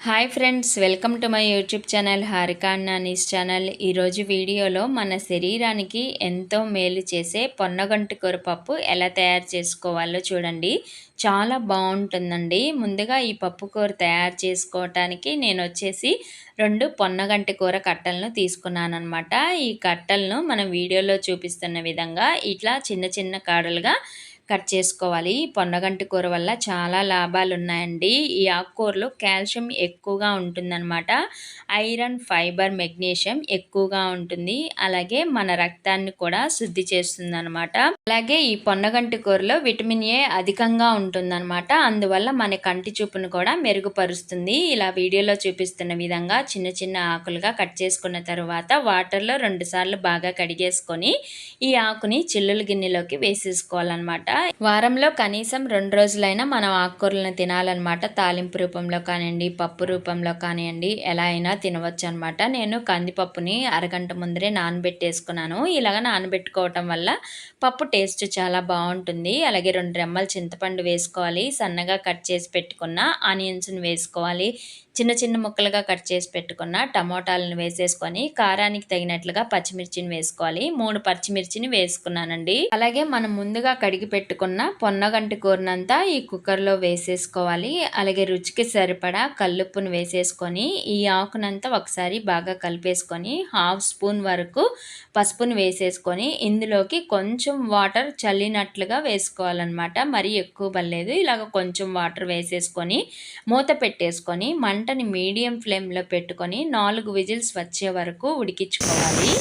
Hi friends welcome to my YouTube channel Harika Nani's channel. ఈరోజు వీడియోలో మన శరీరానికి ఎంతో మేలు చేసే పొన్నగంటి కూర పప్పు ఎలా తయారు చేసుకోవాలో చూడండి. చాలా బాగుంటుందండి. ముందుగా ఈ పప్పు కూర తయారు చేసుకోవటానికి నేను వచ్చేసి రెండు పొన్నగంటి కూర కట్టలను తీసుకున్నాను అనమాట ఈ కట్టలను మనం వీడియోలో చూపిస్తున్న విధంగా ఇట్లా చిన్న చిన్న కాడలుగా కట్ చేసుకోవాలి. పొన్నగంటి కూర వల్ల చాలా లాభాలు ఉన్నాయండి ఈ ఆకుకూరలో కాల్షియం ఎక్కువగా ఉంటుందన్నమాట. ఐరన్ ఫైబర్ మెగ్నీషియం ఎక్కువగా ఉంటుంది. అలాగే మన రక్తాన్ని కూడా శుద్ధి చేస్తుందన్నమాట. అలాగే ఈ పొన్నగంటి కూరలో విటమిన్ ఏ అధికంగా ఉంటుందన్నమాట. అందువల్ల మన కంటి చూపును కూడా మెరుగుపరుస్తుంది. ఇలా వీడియోలో చూపిస్తున్న విధంగా చిన్న చిన్న ఆకులుగా కట్ చేసుకున్న తర్వాత వాటర్లో రెండు సార్లు బాగా కడిగేసుకొని ఈ ఆకుని చిల్లుల గిన్నెలోకి వేసేసుకోవాలన్నమాట. వారంలో కనీసం రెండు రోజులైనా మనం ఆకుకూరలను తినాలన్నమాట. తాలింపు రూపంలో కానివ్వండి పప్పు రూపంలో కానివ్వండి ఎలా అయినా తినవచ్చు అనమాట నేను కందిపప్పుని అరగంట ముందరే నానబెట్టేసుకున్నాను. ఇలాగ నానబెట్టుకోవటం వల్ల పప్పు టేస్ట్ చాలా బాగుంటుంది. అలాగే రెండు రెమ్మలు చింతపండు వేసుకోవాలి. సన్నగా కట్ చేసి పెట్టుకున్న ఆనియన్స్ని వేసుకోవాలి. చిన్న చిన్న ముక్కలుగా కట్ చేసి పెట్టుకున్న టమోటాలను వేసేసుకొని కారానికి తగినట్లుగా పచ్చిమిర్చిని వేసుకోవాలి. మూడు పచ్చిమిర్చిని వేసుకున్నానండి. అలాగే మనం ముందుగా కడిగి పెట్టుకున్న పొన్నగంటి కూరనంతా ఈ కుక్కర్లో వేసేసుకోవాలి. అలాగే రుచికి సరిపడా కల్లుప్పును వేసేసుకొని ఈ ఆకునంతా ఒకసారి బాగా కలిపేసుకొని హాఫ్ స్పూన్ వరకు పసుపును వేసేసుకొని ఇందులోకి కొంచెం వాటర్ చల్లినట్లుగా వేసుకోవాలన్నమాట. మరీ ఎక్కువ పర్లేదు ఇలాగ కొంచెం వాటర్ వేసేసుకొని మూత పెట్టేసుకొని మంటని మీడియం ఫ్లేమ్లో పెట్టుకొని నాలుగు విజిల్స్ వచ్చే వరకు ఉడికించుకోవాలి.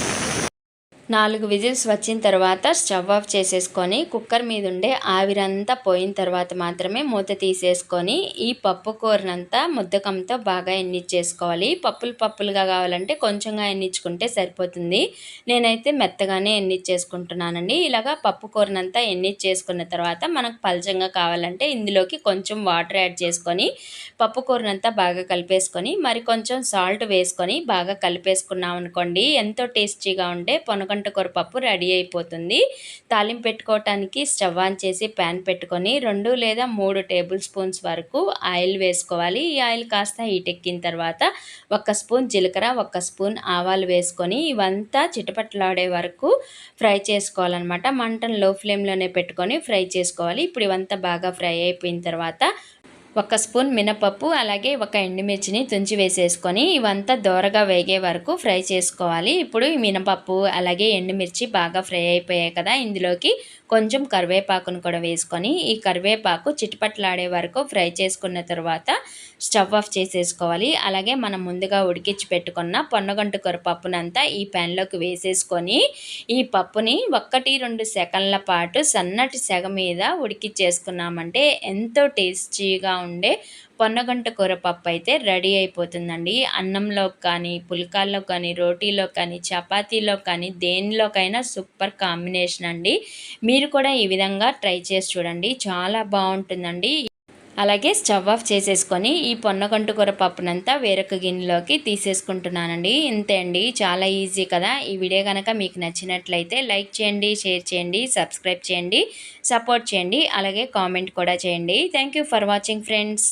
నాలుగు విజిల్స్ వచ్చిన తర్వాత స్టవ్ ఆఫ్ చేసేసుకొని కుక్కర్ మీద ఉండే ఆవిరంతా పోయిన తర్వాత మాత్రమే మూత తీసేసుకొని ఈ పప్పు కూరనంతా ముద్దకంతో బాగా ఎన్నిచ్చేసుకోవాలి. పప్పులు పప్పులుగా కావాలంటే కొంచెంగా ఎన్నిచ్చుకుంటే సరిపోతుంది. నేనైతే మెత్తగానే ఎన్నిచ్చేసుకుంటున్నానండి. ఇలాగా పప్పు కూరనంతా ఎన్నిచ్చేసుకున్న తర్వాత మనకు పలచంగా కావాలంటే ఇందులోకి కొంచెం వాటర్ యాడ్ చేసుకొని పప్పు కూరనంతా బాగా కలిపేసుకొని మరి కొంచెం సాల్ట్ వేసుకొని బాగా కలిపేసుకున్నాం అనుకోండి ఎంతో టేస్టీగా ఉండే పొనగ చింతపండు కూరపప్పు రెడీ అయిపోతుంది. తాలింపు పెట్టుకోవటానికి స్టవ్ ఆన్ చేసి ప్యాన్ పెట్టుకొని రెండు లేదా మూడు టేబుల్ స్పూన్స్ వరకు ఆయిల్ వేసుకోవాలి. ఈ ఆయిల్ కాస్త హీట్ ఎక్కిన తర్వాత ఒక స్పూన్ జీలకర్ర ఒక స్పూన్ ఆవాలు వేసుకొని ఇవంతా చిటపట్లాడే వరకు ఫ్రై చేసుకోవాలన్నమాట. మంటను లో ఫ్లేమ్లోనే పెట్టుకొని ఫ్రై చేసుకోవాలి. ఇప్పుడు ఇవంతా బాగా ఫ్రై అయిపోయిన తర్వాత ఒక స్పూన్ మినపప్పు అలాగే ఒక ఎండుమిర్చిని తుంచి వేసేసుకొని ఇవంతా దోరగా వేగే వరకు ఫ్రై చేసుకోవాలి. ఇప్పుడు ఈ మినపప్పు అలాగే ఎండుమిర్చి బాగా ఫ్రై అయిపోయాయి కదా ఇందులోకి. కొంచెం కరివేపాకును కూడా వేసుకొని ఈ కరివేపాకు చిటిపట్లాడే వరకు ఫ్రై చేసుకున్న తర్వాత స్టవ్ ఆఫ్ చేసేసుకోవాలి. అలాగే మనం ముందుగా ఉడికించి పెట్టుకున్న పొన్నగంటు కూర పప్పునంతా ఈ ప్యాన్లోకి వేసేసుకొని ఈ పప్పుని ఒక్కటి రెండు సెకండ్ల పాటు సన్నటి సెగ మీద ఉడికిచ్చేసుకున్నామంటే ఎంతో టేస్టీగా ఉండే పొన్నగంట కూర పప్పు అయితే రెడీ అయిపోతుందండి. అన్నంలో కానీ పుల్కాల్లో కానీ రోటీలో కానీ చపాతీలో కానీ దేనిలోకైనా సూపర్ కాంబినేషన్ అండి. మీ మీరు కూడా ఈ విధంగా ట్రై చేసి చూడండి. చాలా బాగుంటుందండి. అలాగే స్టవ్ ఆఫ్ చేసేసుకొని ఈ పొన్నగంటు కూర పప్పునంతా వేరొక గిన్నెలోకి తీసేసుకుంటున్నానండి. ఇంతే అండి. చాలా ఈజీ కదా. ఈ వీడియో కనుక మీకు నచ్చినట్లయితే లైక్ చేయండి షేర్ చేయండి సబ్స్క్రైబ్ చేయండి సపోర్ట్ చేయండి అలాగే కామెంట్ కూడా చేయండి. Thank for watching friends.